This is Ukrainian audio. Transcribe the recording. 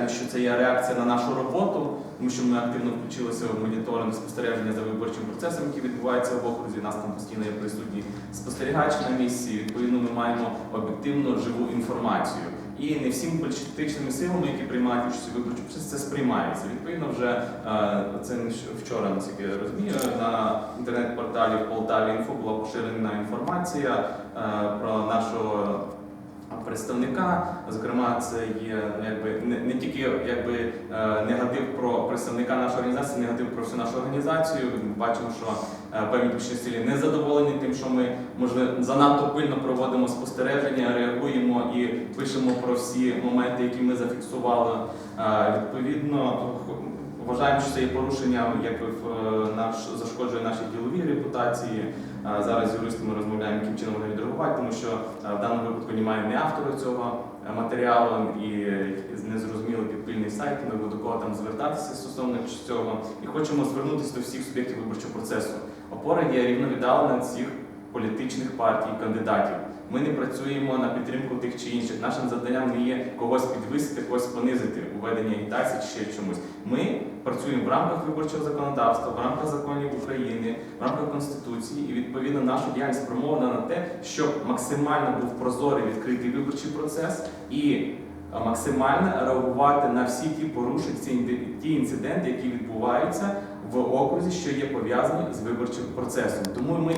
звичайно, що це є реакція на нашу роботу, тому що ми активно включилися в моніторинг спостереження за виборчим процесом, який відбувається в окрузі. Нас там постійно є присутній спостерігач на місці. Відповідно, ми маємо об'єктивну живу інформацію. І не всім політичними силами, які приймають участь у виборчому процесі, це сприймається. Відповідно, вже е, це вчора, наскільки я розумію, на інтернет-порталі в Полтаві інфо була поширена інформація е, про нашого представника. Зокрема, це є ну, якби не, не тільки якби е, негатив про представника нашої організації, негатив про всю нашу організацію. Ми бачимо, що е, певні політичні не задоволені тим, що ми можливо занадто пильно проводимо спостереження, реагуємо і пишемо про всі моменти, які ми зафіксували. Е, Відповідно, вважаємо, що це є якби в е, наш зашкоджує нашій діловій репутації. Е, Зараз з юристами розмовляємо, яким чином вони відреагувати, тому що е, в даному випадку немає не автора цього матеріалу і незрозумілий підпільний сайт. Ми до кого там звертатися стосовно цього. І хочемо звернутися до всіх суб'єктів виборчого процесу. Опора є рівно віддалена всіх політичних партій, кандидатів. Ми не працюємо на підтримку тих чи інших. Нашим завданням не є когось підвисити, когось понизити у веденні агітації чи ще чомусь. Ми працюємо в рамках виборчого законодавства, в рамках законів України, в рамках конституції, і відповідно наша діяльність спрямована на те, щоб максимально був прозорий відкритий виборчий процес і максимально реагувати на всі ті порушення, ті інциденти, які відбуваються в окрузі, що є пов'язані з виборчим процесом. Тому ми